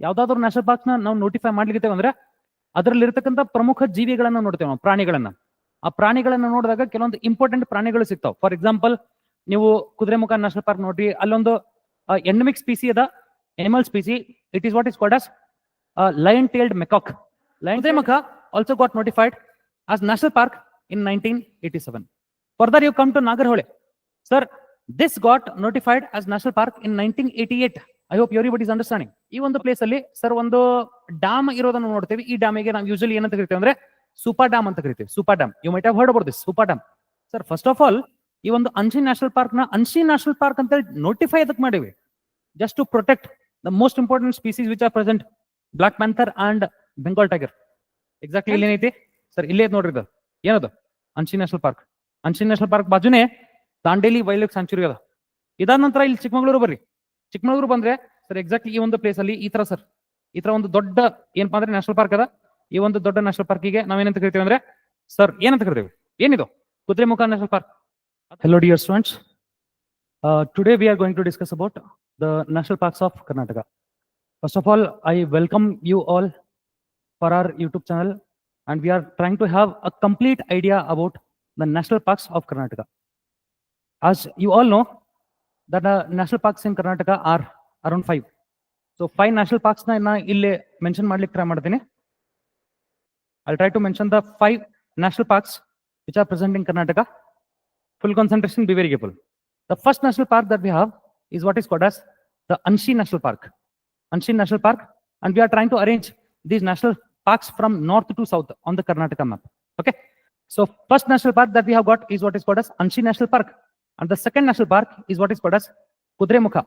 ಯಾವ್ದಾದ್ರು ನ್ಯಾಷನಲ್ ಪಾರ್ಕ್ನ ನಾವು ನೋಟಿಫೈ ಮಾಡ್ಲಿಕ್ಕೆ ಅಂದ್ರೆ ಅದರಲ್ಲಿ ಇರ್ತಕ್ಕಂಥ ಪ್ರಮುಖ ಜೀವಿಗಳನ್ನ ನೋಡ್ತೇವೆ ನಾವು ಪ್ರಾಣಿಗಳನ್ನ. ಆ ಪ್ರಾಣಿಗಳನ್ನ ನೋಡಿದಾಗ ಕೆಲವೊಂದು ಇಂಪಾರ್ಟೆಂಟ್ ಪ್ರಾಣಿಗಳು ಸಿಗ್ತಾವ. ಫಾರ್ ಎಕ್ಸಾಂಪಲ್ ನೀವು ಕುದುರೆಮುಖ ನ್ಯಾಷನಲ್ ಪಾರ್ಕ್ ನೋಡ್ರಿ ಅಲ್ಲೊಂದು ಎಂಡಮಿಕ್ ಸ್ಪೀಸಿ ಅದ animal species it is what is called as lion tailed macaque lion ಮುಖ also got notified as national park in 1987 further you come sir this got notified as national park in nineteen eighty 1988 I hope everybody is understanding ಈ ಒಂದು place ಅಲ್ಲಿ sir ಒಂದು dam ಇರೋದನ್ನ ನೋಡ್ತೇವೆ. ಈ ಡ್ಯಾಮಿಗೆ ನಾವು usually ಏನಂತ ಕರಿತೇವೆ ಅಂದ್ರೆ ಸೂಪರ್ ಡ್ಯಾಮ್ ಅಂತ ಕರಿತೀವಿ. Super dam you might have heard about this super dam sir first of all ಈ ಒಂದು ಅನ್ಶಿ ನ್ಯಾಷನಲ್ ಪಾರ್ಕ್ನ ಅನ್ಶಿ ನ್ಯಾಷನಲ್ ಪಾರ್ಕ್ ಅಂತ ನೋಟಿಫೈ ಅದಕ್ಕೆ ಮಾಡಿವಿ. Just to protect the most important species which are present black panther and Bengal tiger exactly ಇಲ್ಲಿ ಏನೈತಿ? Sir ಇಲ್ಲೇ ನೋಡ್ರಿ ಇದು. ಏನದು? Anshi national park Anshi national park ಬಾಜುನೇ Dandeli wild life sanctuary ಅದ. ಇದಾದ ನಂತರ ಇಲ್ಲಿ ಚಿಕ್ಕಮಗಳೂರು ಬರ್ರಿ. ಚಿಕ್ಕಮಗಳೂರು ಬಂದ್ರೆ ಸರ್ ಎಕ್ಸಾಕ್ಟ್ಲಿ ಈ ಒಂದು ಪ್ಲೇಸ್ ಅಲ್ಲಿ ಈ ತರ ಸರ್ ಈ ತರ ಒಂದು ದೊಡ್ಡ ಏನಪ್ಪಾ ಅಂದ್ರೆ ನ್ಯಾಷನಲ್ ಪಾರ್ಕ್ ಅದ. ಈ ಒಂದು ದೊಡ್ಡ ನ್ಯಾಷನಲ್ ಪಾರ್ಕಿಗೆ ನಾವೇನಂತ ಕರಿತೀವಿ ಅಂದ್ರೆ ಸರ್ ಏನಂತ ಕರಿತೀವಿ? ಏನಿದು? Kudremukh national park hello dear students today we are going to discuss about the national parks of Karnataka first of all I welcome you all for our YouTube channel and we are trying to have a complete idea about the national parks of Karnataka. As you all that the national parks in Karnataka are around five. So five national parks na na ille mention ಮಾಡ್ಲಿಕ್ಕೆ try ಮಾಡ್ತೀನಿ. I'll try to mention the five national parks which are present in Karnataka. Full concentration, be very careful. The first national park that we have is what is called as the Anshi National Park. Anshi National Park, and we are trying to arrange these national parks from north to south on the Karnataka map. Okay. So first national park that we have got is what is called as Anshi National Park. And the second national park is what is called as Kudremukha.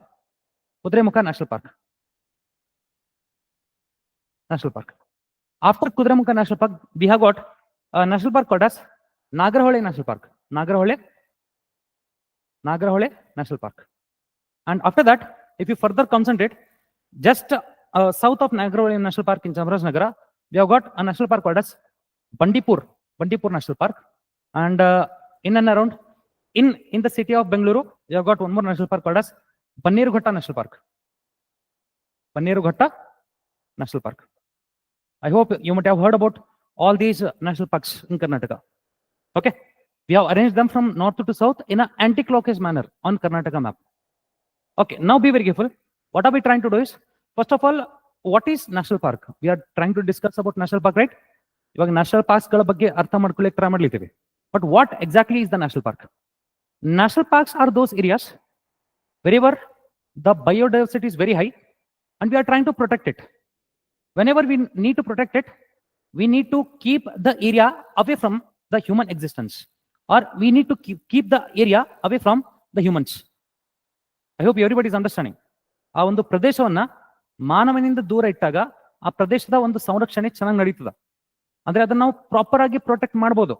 Kudremukha National Park. National Park. After Kudremukha National Park, we have got a national park called as Nagarhole National Park. Nagarhole. Nagarhole National Park. And after that, if you further concentrate, just uh, south of Nagarhole National Park in Chamarajnagara, we have got a national park called as Bandipur, Bandipur National Park. And uh, in and around, in, in the city of Bengaluru, you have got one more national park called as Bannerughatta National Park. Bannerughatta National Park. I hope you might have heard about all these uh, national parks in Karnataka. Okay. We have arranged them from north to south in an anti-clockwise manner on Karnataka map. Okay. Now be very careful. What are we trying to do is, first of all, what is national park? We are trying to discuss about national park, right? ಇವಾಗ national ಪಾರ್ಕ್ಸ್ಗಳ ಬಗ್ಗೆ ಅರ್ಥ ಮಾಡ್ಕೊಳ್ಳಿಕ್ಕೆ try ಮಾಡ್ಲಿದ್ದೀವಿ but what exactly is the national park national parks are those areas wherever the biodiversity is very high and we are trying to protect it whenever we need to protect it we need to keep the area away from the human existence or we need to keep the area away from the humans I hope everybody is understanding ಆ ಒಂದು ಪ್ರದೇಶವನ್ನ ಮಾನವನಿಂದ ದೂರ ಇಟ್ಟಾಗ ಆ ಪ್ರದೇಶದ ಒಂದು ಸಂರಕ್ಷಣೆ ಚೆನ್ನಾಗಿ ನಡೀತದ. ಅಂದ್ರೆ ಅದನ್ನ ನಾವು ಪ್ರಾಪರ್ ಆಗಿ ಪ್ರೊಟೆಕ್ಟ್ ಮಾಡ್ಬೋದು.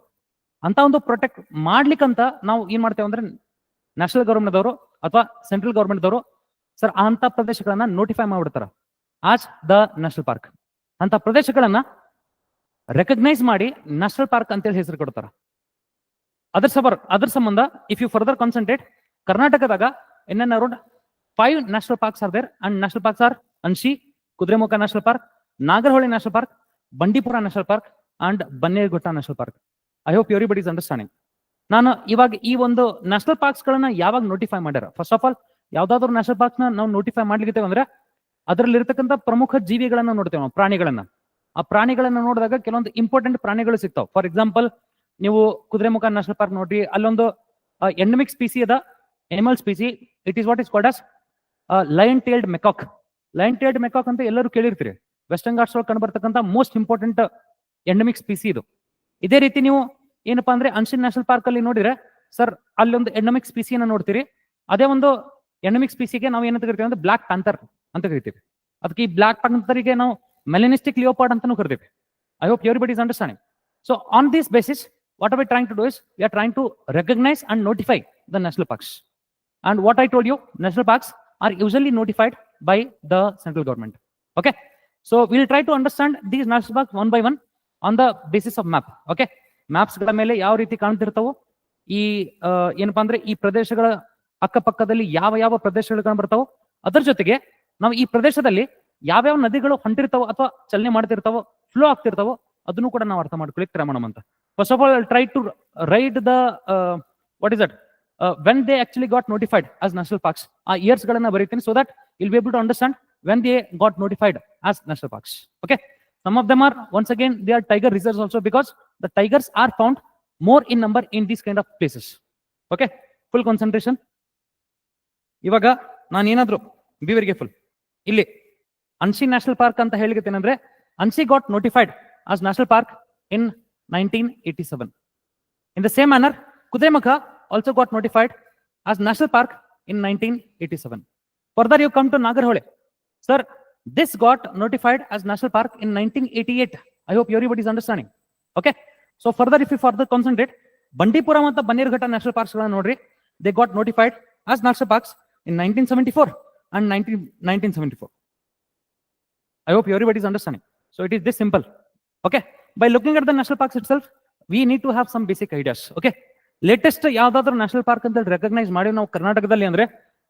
ಅಂತ ಒಂದು ಪ್ರೊಟೆಕ್ಟ್ ಮಾಡ್ಲಿಕ್ಕಂತ ನಾವು ಏನ್ ಮಾಡ್ತೇವೆ ಅಂದ್ರೆ ನ್ಯಾಷನಲ್ ಗವರ್ಮೆಂಟ್ ದವರು ಅಥವಾ ಸೆಂಟ್ರಲ್ ಗವರ್ಮೆಂಟ್ ದವರು ಸರ್ ಅಂತ ಪ್ರದೇಶಗಳನ್ನ ನೋಟಿಫೈ ಮಾಡ್ಬಿಡ್ತಾರ. ಆಸ್ ದ ನ್ಯಾಷನಲ್ ಪಾರ್ಕ್ ಅಂತ ಪ್ರದೇಶಗಳನ್ನ ರೆಕಗ್ನೈಸ್ ಮಾಡಿ ನ್ಯಾಷನಲ್ ಪಾರ್ಕ್ ಅಂತೇಳಿ ಹೆಸರು ಕೊಡ್ತಾರ. ಅದರ ಸಬರ್, ಅದರ ಸಂಬಂಧ ಇಫ್ ಯು ಫರ್ದರ್ ಕಾನ್ಸಂಟ್ರೇಟ್ ಕರ್ನಾಟಕದಾಗ ಎನ್ N around five national parks are there and national parks are Anshi Kudremukh national park Nagarhole national park Bandipur national park and Bannergutta national Park. I hope everybody is understanding ನಾನು ಇವಾಗ ಈ ಒಂದು national parks ಗಳನ್ನ ಯಾವಾಗ notify ಮಾಡ್ಯಾರ? First of all ಯಾವ್ದಾದ್ರು national ಪಾರ್ಕ್ನ ನಾವು ನೋಟಿಫೈ ಮಾಡ್ಲಿಕ್ಕೆ ಅಂದ್ರೆ ಅದರಲ್ಲಿರ್ತಕ್ಕಂಥ ಪ್ರಮುಖ ಜೀವಿಗಳನ್ನ ನೋಡ್ತೇವೆ ನಾವು, ಪ್ರಾಣಿಗಳನ್ನ. ಆ ಪ್ರಾಣಿಗಳನ್ನ ನೋಡಿದಾಗ ಕೆಲವೊಂದು ಇಂಪಾರ್ಟೆಂಟ್ ಪ್ರಾಣಿಗಳು ಸಿಗ್ತಾವ. ಫಾರ್ ಎಕ್ಸಾಂಪಲ್ ನೀವು ಕುದುರೆಮುಖ ನ್ಯಾಷನಲ್ ಪಾರ್ಕ್ ನೋಡ್ರಿ, ಅಲ್ಲೊಂದು ಎಂಡಮಿಕ್ ಸ್ಪೀಸಿ ಅದ animal species it is what is called as lion tailed macaque lion tailed macaque ಅಂತ ಎಲ್ಲರೂ ಕೇಳಿರ್ತೀರಿ. ವೆಸ್ಟರ್ನ್ ಘಾಟ್ಸ್ ಒಳಗೆ ಕಂಡುಬರ್ತಕ್ಕಂಥ ಮೋಸ್ಟ್ ಇಂಪಾರ್ಟೆಂಟ್ ಎಂಡಮಿಕ್ ಸ್ಪೀಸಿ ಇದು. ಇದೇ ರೀತಿ ನೀವು ಏನಪ್ಪಾ ಅಂದ್ರೆ ಅನ್ಶಿನ್ ನ್ಯಾಷನಲ್ ಪಾರ್ಕ್ ಅಲ್ಲಿ ನೋಡಿದ್ರೆ ಸರ್ ಅಲ್ಲೊಂದು ಎಂಡಮಿಕ್ ಸ್ಪೀಸಿಯನ್ನು ನೋಡ್ತೀರಿ. ಅದೇ ಒಂದು ಎಂಡಮಿಕ್ ಸ್ಪೀಸಿಗೆ ನಾವು ಏನಂತ ಕರಿತೀವಿ ಅಂದ್ರೆ ಬ್ಲಾಕ್ ಪ್ಯಾಂಥರ್ ಅಂತ ಕರಿತೀವಿ. ಅದಕ್ಕೆ ಈ ಬ್ಲಾಕ್ ಪ್ಯಾಂಥರ್ಗೆ ನಾವು ಮೆಲನಿಸ್ಟಿಕ್ ಲಿಯೋಪಾರ್ಡ್ ಅಂತಾನು ಕರಿತೀವಿ. I hope everybody is understanding so on this basis what are we trying to do is we are trying to recognise and notify the national parks and what I told you national parks are usually notified by the central government. Okay so will try to understand these national parks one by one. On the basis of map okay ಮ್ಯಾಪ್ಸ್ಗಳ ಮೇಲೆ ಯಾವ ರೀತಿ ಕಾಣ್ತಿರ್ತಾವೋ, ಈ ಏನಪ್ಪಾ ಅಂದ್ರೆ ಈ ಪ್ರದೇಶಗಳ ಅಕ್ಕಪಕ್ಕದಲ್ಲಿ ಯಾವ ಯಾವ ಪ್ರದೇಶಗಳು ಕಂಡು ಬರ್ತಾವೋ ಅದರ ಜೊತೆಗೆ ನಾವು ಈ ಪ್ರದೇಶದಲ್ಲಿ ಯಾವ್ಯಾವ ನದಿಗಳು ಹೊಂಟಿರ್ತಾವೋ ಅಥವಾ ಚಲನೆ ಮಾಡ್ತಿರ್ತಾವೋ ಫ್ಲೋ ಆಗ್ತಿರ್ತಾವೋ, ಅದನ್ನು ಕೂಡ ನಾವು ಅರ್ಥ ಮಾಡ್ಕೊಳ್ಳಿಕ್ಕೆ ಟ್ರೈ ಅಂತ. First of all try to write the what is that when they actually got notified as national parks ಆ ಇಯರ್ಸ್ ಗಳನ್ನ ಬರೀತೀನಿ so that I'll be able to understand when they got notified as national parks okay some of them are once again, they are tiger reserves also because the tigers are found more in number in these kind of places. Okay full concentration. ಇವಾಗ ನಾನು ಏನಾದ್ರು B full ಇಲ್ಲಿ ಅನ್ಸಿ national park ಅಂತ ಹೇಳಿಕತ್ತೇನಂದ್ರೆ Anshi got notified as national park in nineteen eighty seven in the same manner Kudremukh also got notified as national park in nineteen eighty seven further you come to Nagarhole sir this got notified as national park in nineteen eighty eight I hope everybody is So okay so further if you further concentrate Bandipur ಮತ್ತು Bannerghatta national parks ಗಳನ್ನ ನೋಡ್ರಿ they got notified as national parks in 1974 and 19, 1974. I hope everybody is understanding. So it is this simple. Okay. By looking at the national parks itself, we need to have some basic ideas. Okay. Latest ಯಾವ್ದಾದ್ರು national park ಅಂತ recognise ಮಾಡಿ ನಾವು ಕರ್ನಾಟಕದಲ್ಲಿ ಅಂದ್ರೆ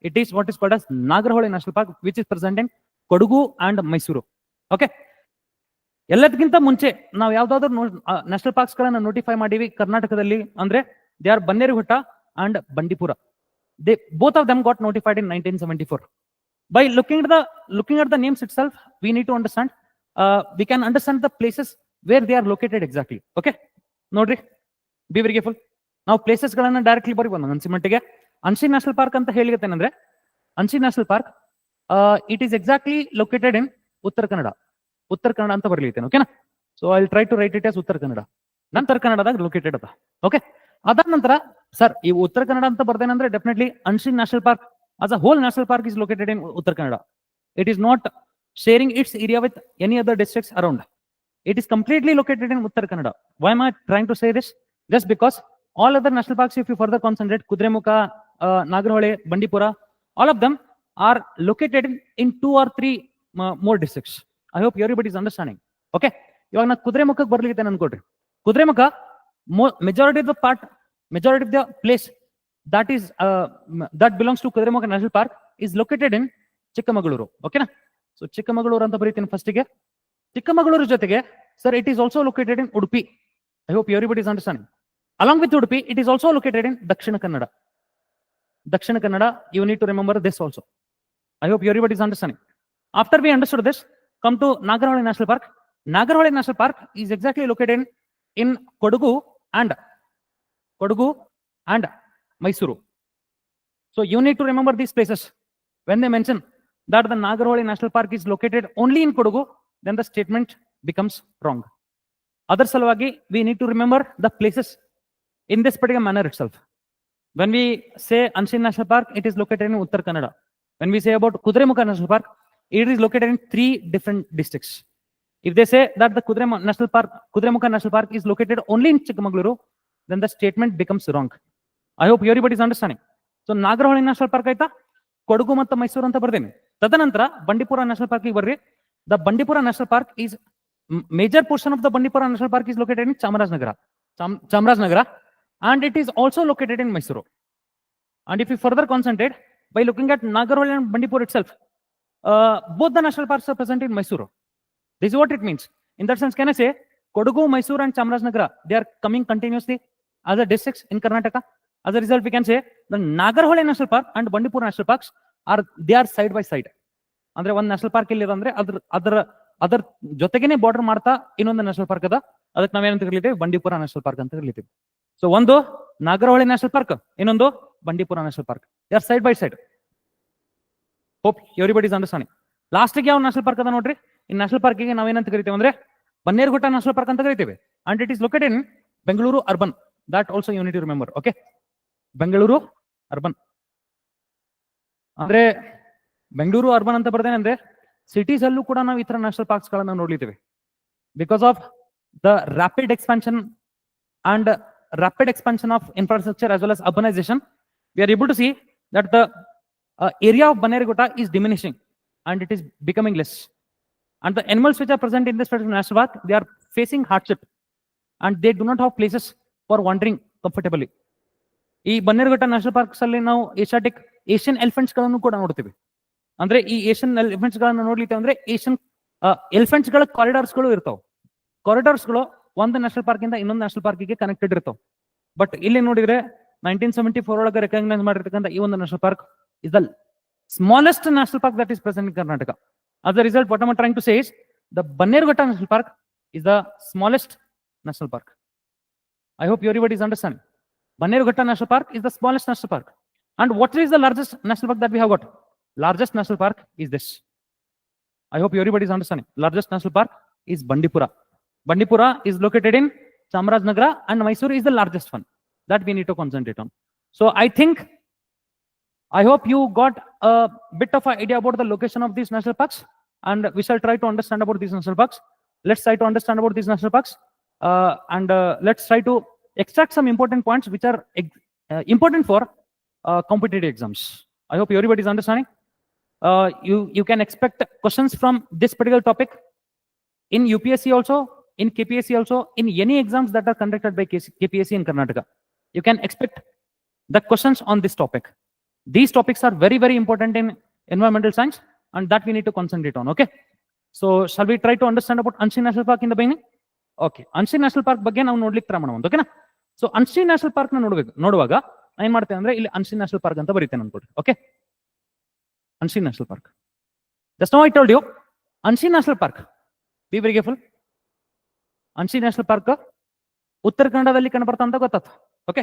it is what is called as Nagarhole national park which is present in Kodagu and Mysuru. Okay ಎಲ್ಲದಕ್ಕಿಂತ ಮುಂಚೆ ನಾವು ಯಾವ್ದಾದ್ರು ನ್ಯಾಷನಲ್ ಪಾರ್ಕ್ಸ್ ಗಳನ್ನ ನೋಟಿಫೈ ಮಾಡೀವಿ ಕರ್ನಾಟಕದಲ್ಲಿ. ಅಂದ್ರೆ they are Bannerghatta and Bandipur they both of them got notified in 1974 by looking at the looking at the names itself we need to understand uh, we can understand the places where they are located exactly. Okay? ನೋಡ್ರಿ? ಬಿವರಿಗೆ full ನಾವು places ಗಳನ್ನ directly ಬರೀಬೋದು. ಅನ್ಸಿ ಮಟ್ಟಿಗೆ Anshi national park ಅಂತ ಹೇಳಿಕತ್ತೇನಂದ್ರೆ Anshi national park it is exactly located in Uttara Kannada Uttara Kannada ಅಂತ ಬರ್ಲಿತ್ತೇನೆ ಓಕೆನಾ so I try to write it as Uttara Kannada ನಂತರ ಕನ್ನಡದಾಗ ಲೊಕೇಟೆಡ್ ಅದ ಓಕೆ ಅದಾದ ನಂತರ ಸರ್ ಈ ಉತ್ತರ ಕನ್ನಡ ಅಂತ ಬರ್ದೇನಂದ್ರೆ definitely ಅನ್ಶಿನ್ national park as a whole national park is located in Uttara Kannada it is not sharing its area with any other districts around it is completely located in Uttara Kannada why I trying to say this just because all other national parks if you further concentrate Kudremukh Nagarhole Bandipur all of them are in, in in two or uh, more districts. I hope everybody is understanding. Okay ಇವಾಗ ನಾ ಕುದುರೆಮುಖಕ್ಕೆ ಬರ್ಲಿಕ್ಕೆ ಅನ್ಕೊಡ್ರಿ Kudremukh majority of the part majority of the place that is that belongs to Kudremukh national park National located in located in Chikkamagaluru. ಓಕೆನಾ so Chikkamagaluru ಅಂತ ಬರೀತೀನಿ ಫಸ್ಟಿಗೆ ಚಿಕ್ಕಮಗಳೂರು ಜೊತೆಗೆ sir it is also located in Udupi. I hope everybody is understanding along with Udupi it is also located in Dakshina Kannada. Dakshina Kannada you need to remember this also I hope everybody is understanding. After we understood this, come to Nagarhole National Park. Nagarhole National Park is exactly located in, in Kodugu and Kodugu and Mysuru. So you need to remember these places. When they mention that the Nagarhole National Park is located only in Kodugu, then the statement becomes wrong. Other salwagi, we need to remember the places in this particular manner itself. When we say Anshin National Park, it is located in Uttar Kannada. When we say about Kudremukha National Park, it is located in three different districts. If they say that the Kudrem National Park, Kudremukha National Park is located only in Chikmagaluru, then the statement becomes wrong. I hope everybody is understanding. So Nagarholi National Park ಆಯ್ತಾ ಕೊಡಗು ಮತ್ತು ಮೈಸೂರು ಅಂತ ಬರ್ದೇನೆ ತದನಂತರ Bandipur national park ಬರ್ರಿ the Bandipur national park is major portion of the Bandipur national park is located in Chamarajanagar Cham- Chamarajanagar and it is also located in Mysuru. And if you further concentrate by looking at Nagarwal and Bandipur itself, uh, both the national parks are present in Mysuru. This is what it means. In that sense, can I say Kodagu, Mysore, and Chamrajnagara, they are coming continuously as a districts in Karnataka. As a result, we can say the Nagarhole National Park and Bandipur National Parks are they are side by side. ಅಂದ್ರೆ ಒಂದ್ national park ಇಲ್ಲಿ ಅಂದ್ರೆ ಅದ್ರ ಅದರ ಅದರ ಜೊತೆಗೇನೆ border ಮಾಡ್ತಾ ಇನ್ನೊಂದು ನ್ಯಾಷನಲ್ ಪಾರ್ಕ್ ಅದ ಅದಕ್ಕೆ ನಾವೇನಂತ ಕರಿತೀವಿ ಬಂಡೀಪುರ ನ್ಯಾಷನಲ್ ಪಾರ್ಕ್ ಅಂತ ಕರಿತೀವಿ ಸೊ ಒಂದು ನಾಗರಹೊಳೆ ನ್ಯಾಷನಲ್ ಪಾರ್ಕ್ ಇನ್ನೊಂದು Bandipur national park they are side by side hope everybody is understanding ಲಾಸ್ಟ್ಗೆ ಯಾವ ನ್ಯಾಷನಲ್ ಪಾರ್ಕ್ ಅದ ನೋಡ್ರಿ? ಈ ನ್ಯಾಷನಲ್ ಪಾರ್ಕಿಗೆ ನಾವೇನಂತ ಕರಿತೇವೆ ಅಂದ್ರೆ ಬನ್ನೇರುಘಟ್ಟ ನ್ಯಾಷನಲ್ ಪಾರ್ಕ್ ಅಂತ ಕರಿತೇವೆ. And it is located in Bengaluru urban that also you need remember okay Bengaluru urban ಅಂದ್ರೆ ಬೆಂಗಳೂರು ಅರ್ಬನ್ ಅಂತ ಬರ್ದೇನೆ ಅಂದ್ರೆ ಸಿಟೀಸ್ ಅಲ್ಲೂ ಕೂಡ ನಾವು ಈ ತರ ನ್ಯಾಷನಲ್ ಪಾರ್ಕ್ಸ್ ಗಳನ್ನ ನೋಡ್ಲಿದ್ದೇವೆ because of the rapid expansion and rapid expansion of infrastructure as well as urbanization, we are able to see that the uh, area of Banergota is diminishing and it is becoming less. And the animals which are present in this national park, they are facing hardship and they do not have places for wandering comfortably. ಈ Bannerghatta national parks ಅಲ್ಲಿ ನಾವು Asiatic Asian ಎಲಿಫೆಂಟ್ಸ್ಗಳನ್ನು ಕೂಡ ನೋಡ್ತೀವಿ ಅಂದ್ರೆ ಈ Asian elephants ಗಳನ್ನ ನೋಡ್ಲಿಕ್ಕೆ ಅಂದ್ರೆ ಏಷ್ಯನ್ ಎಲಿಫೆಂಟ್ಸ್ಗಳ ಕಾರಿಡಾರ್ಸ್ಗಳು ಇರ್ತಾವ ಕಾರಿಡಾರ್ಸ್ಗಳು ಒಂದು ನ್ಯಾಷನಲ್ ಪಾರ್ಕ್ ಇಂದ ಇನ್ನೊಂದು ನ್ಯಾಷನಲ್ ಪಾರ್ಕಿಗೆ ಕನೆಕ್ಟೆಡ್ ಇರ್ತಾವ ಬಟ್ ಇಲ್ಲಿ ನೋಡಿದ್ರೆ ನೈನ್ಟೀನ್ ಸೆವೆಂಟಿ ಫೋರ್ ಒಳಗೆ ರೆಕಗ್ನೈಸ್ ಮಾಡಿರ್ತಕ್ಕಂಥ ಈ ಒಂದು national park is the smallest national park that is present in Karnataka as a result what am i trying to say is the bannerghatta national park is the smallest national park i hope everybody is understanding bannerghatta national park is the smallest national park and what is the largest national park that we have got largest national park is this i hope everybody is understanding largest national park is bandipura bandipura is located in chamarajnagara and mysore is the largest one that we need to concentrate on so i think I hope you got a bit of an idea about the location of these national parks, and we shall try to understand about these national parks. Let's try to understand about these national parks, uh, and uh, let's try to extract some important points which are uh, important for uh, competitive exams. I hope everybody is understanding. Uh, you you can expect questions from this particular topic in UPSC also, in KPSC also, in any exams that are conducted by KPSC in Karnataka. You can expect the questions on this topic these topics are very very important in environmental science and that we need to concentrate on okay so shall we try to understand about anshi national park in the beginning okay anshi national park ಬಗ್ಗೆ ನಾವು ನೋಡ್ಲಿಕ್ಕೆ try ಮಾಡೋಣ ಓಕೆನಾ so ಅನ್ಸಿ national ಪಾರ್ಕ್ನ ನೋಡ್ಬೇಕು ನೋಡುವಾಗ ಏನ್ ಮಾಡ್ತೇನೆ ಅಂದ್ರೆ ಇಲ್ಲಿ ಅನ್ಸಿ ನ್ಯಾಷನಲ್ ಪಾರ್ಕ್ ಅಂತ ಬರೀತೇನೆ ಅನ್ಕೊಡ್ರಿ okay Anshi national park just know I told you Anshi national park be very careful Anshi national park Uttara ಕನ್ನಡದಲ್ಲಿ ಕಂಡು ಅಂತ ಗೊತ್ತಾಯ್ತು ಓಕೆ